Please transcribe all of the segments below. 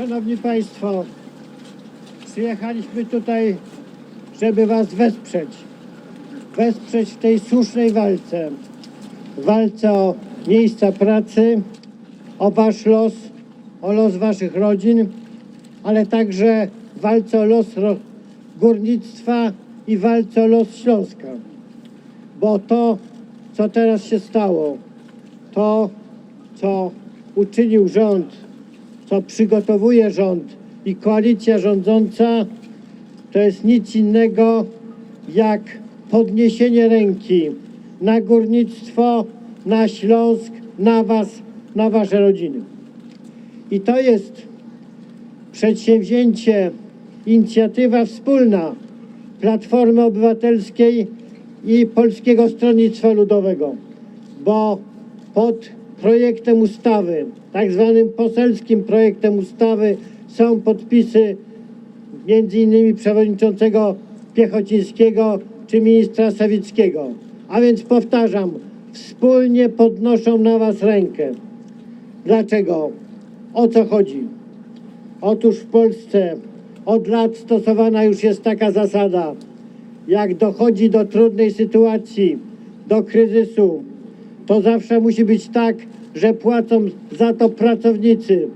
Szanowni Państwo, przyjechaliśmy tutaj, żeby Was wesprzeć. Wesprzeć w tej słusznej walce. Walce o miejsca pracy, o Wasz los, o los Waszych rodzin, ale także walce o los górnictwa i walce o los Śląska. Bo to, co teraz się stało, to, co uczynił rząd, co przygotowuje rząd i koalicja rządząca, to jest nic innego jak podniesienie ręki na górnictwo, na Śląsk, na Was, na Wasze rodziny. I to jest przedsięwzięcie, inicjatywa wspólna Platformy Obywatelskiej i Polskiego Stronnictwa Ludowego, bo pod projektem ustawy, tak zwanym poselskim projektem ustawy są podpisy między innymi przewodniczącego Piechocińskiego czy ministra Sawickiego. A więc powtarzam, wspólnie podnoszą na Was rękę. Dlaczego? O co chodzi? Otóż w Polsce od lat stosowana już jest taka zasada, jak dochodzi do trudnej sytuacji, do kryzysu, to zawsze musi być tak, że płacą za to pracownicy,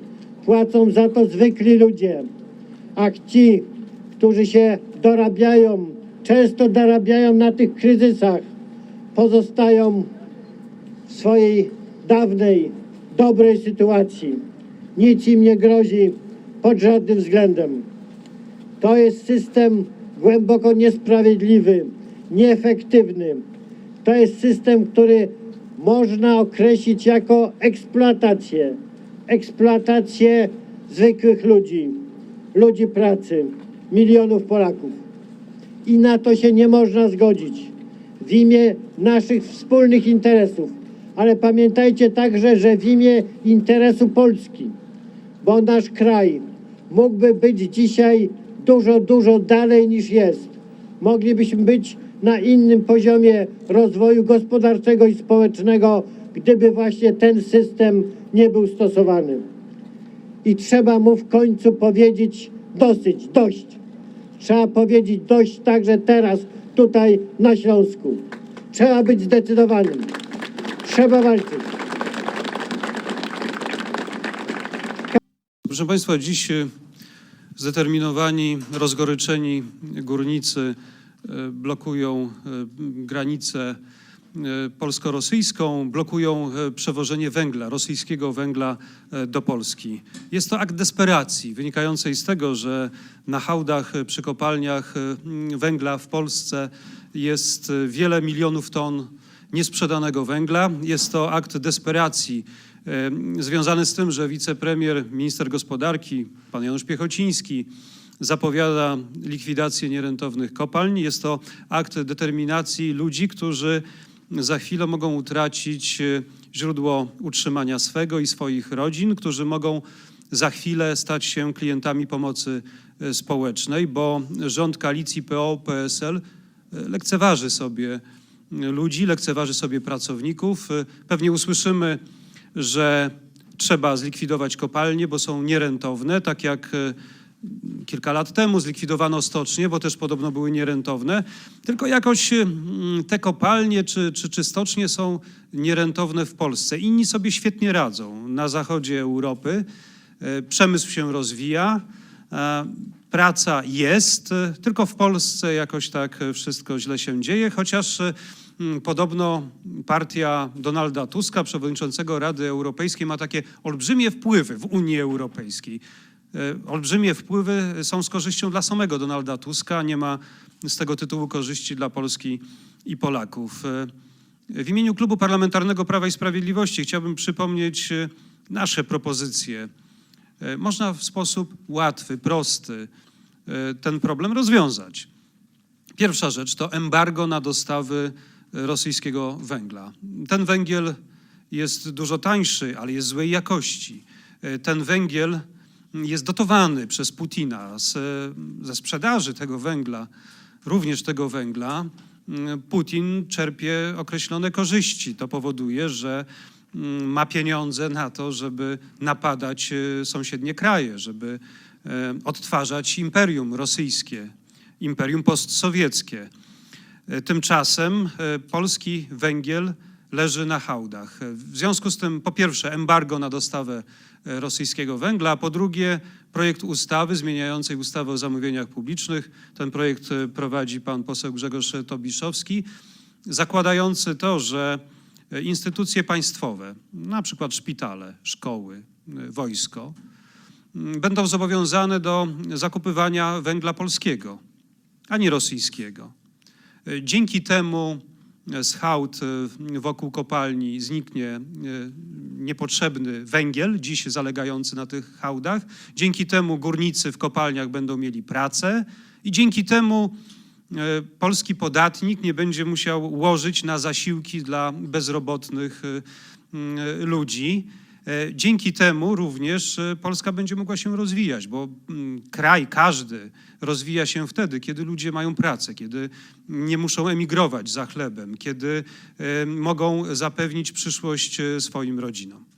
płacą za to zwykli ludzie, a ci, którzy się dorabiają, często dorabiają na tych kryzysach, pozostają w swojej dawnej, dobrej sytuacji. Nic im nie grozi pod żadnym względem. To jest system głęboko niesprawiedliwy, nieefektywny. To jest system, który można określić jako eksploatację. Eksploatację zwykłych ludzi, ludzi pracy, milionów Polaków. I na to się nie można zgodzić w imię naszych wspólnych interesów. Ale pamiętajcie także, że w imię interesu Polski bo nasz kraj mógłby być dzisiaj dużo, dużo dalej niż jest. Moglibyśmy być na innym poziomie rozwoju gospodarczego i społecznego, gdyby właśnie ten system nie był stosowany. I trzeba mu w końcu powiedzieć dosyć, dość. Trzeba powiedzieć dość także teraz, tutaj na Śląsku. Trzeba być zdecydowanym. Trzeba walczyć. Proszę Państwa, dziś e, zdeterminowani, rozgoryczeni górnicy blokują e, granicę e, polsko-rosyjską, blokują e, przewożenie węgla, rosyjskiego węgla e, do Polski. Jest to akt desperacji wynikającej z tego, że na hałdach e, przy kopalniach e, węgla w Polsce jest e, wiele milionów ton niesprzedanego węgla. Jest to akt desperacji e, związany z tym, że wicepremier, minister gospodarki, pan Janusz Piechociński zapowiada likwidację nierentownych kopalń. Jest to akt determinacji ludzi, którzy za chwilę mogą utracić e, źródło utrzymania swego i swoich rodzin, którzy mogą za chwilę stać się klientami pomocy e, społecznej, bo rząd koalicji PO-PSL e, lekceważy sobie ludzi, lekceważy sobie pracowników. Pewnie usłyszymy, że trzeba zlikwidować kopalnie, bo są nierentowne, tak jak kilka lat temu zlikwidowano stocznie, bo też podobno były nierentowne. Tylko jakoś mm, te kopalnie czy, czy, czy stocznie są nierentowne w Polsce. Inni sobie świetnie radzą na zachodzie Europy. E, Przemysł się rozwija. e, Praca jest, tylko w Polsce jakoś tak wszystko źle się dzieje, chociaż mm, podobno partia Donalda Tuska, przewodniczącego Rady Europejskiej, ma takie olbrzymie wpływy w Unii Europejskiej. E, Olbrzymie wpływy są z korzyścią dla samego Donalda Tuska, nie ma z tego tytułu korzyści dla Polski i Polaków. E, W imieniu Klubu Parlamentarnego Prawa i Sprawiedliwości chciałbym przypomnieć e, nasze propozycje. Można w sposób łatwy, prosty ten problem rozwiązać. Pierwsza rzecz to embargo na dostawy rosyjskiego węgla. Ten węgiel jest dużo tańszy, ale jest złej jakości. Ten węgiel jest dotowany przez Putina z, ze sprzedaży tego węgla, również tego węgla. Putin czerpie określone korzyści. To powoduje, że mm, ma pieniądze na to, żeby napadać e, sąsiednie kraje, żeby e, odtwarzać imperium rosyjskie, imperium postsowieckie. E, Tymczasem polski węgiel leży na hałdach. W związku z tym, po pierwsze, embargo na dostawę e, rosyjskiego węgla, a po drugie, projekt ustawy zmieniającej ustawę o zamówieniach publicznych. Ten projekt e, prowadzi pan poseł Grzegorz Tobiszowski, zakładający to, że e, instytucje państwowe, na przykład szpitale, szkoły, wojsko, będą zobowiązane do zakupywania węgla polskiego, a nie rosyjskiego. Dzięki temu z hałd e, wokół kopalni zniknie e, niepotrzebny węgiel, dziś zalegający na tych hałdach. Dzięki temu górnicy w kopalniach będą mieli pracę i dzięki temu e, polski podatnik nie będzie musiał łożyć na zasiłki dla bezrobotnych ludzi. E, Dzięki temu również e, Polska będzie mogła się rozwijać, bo mm, kraj każdy rozwija się wtedy, kiedy ludzie mają pracę, kiedy nie muszą emigrować za chlebem, kiedy e, mogą zapewnić przyszłość swoim rodzinom.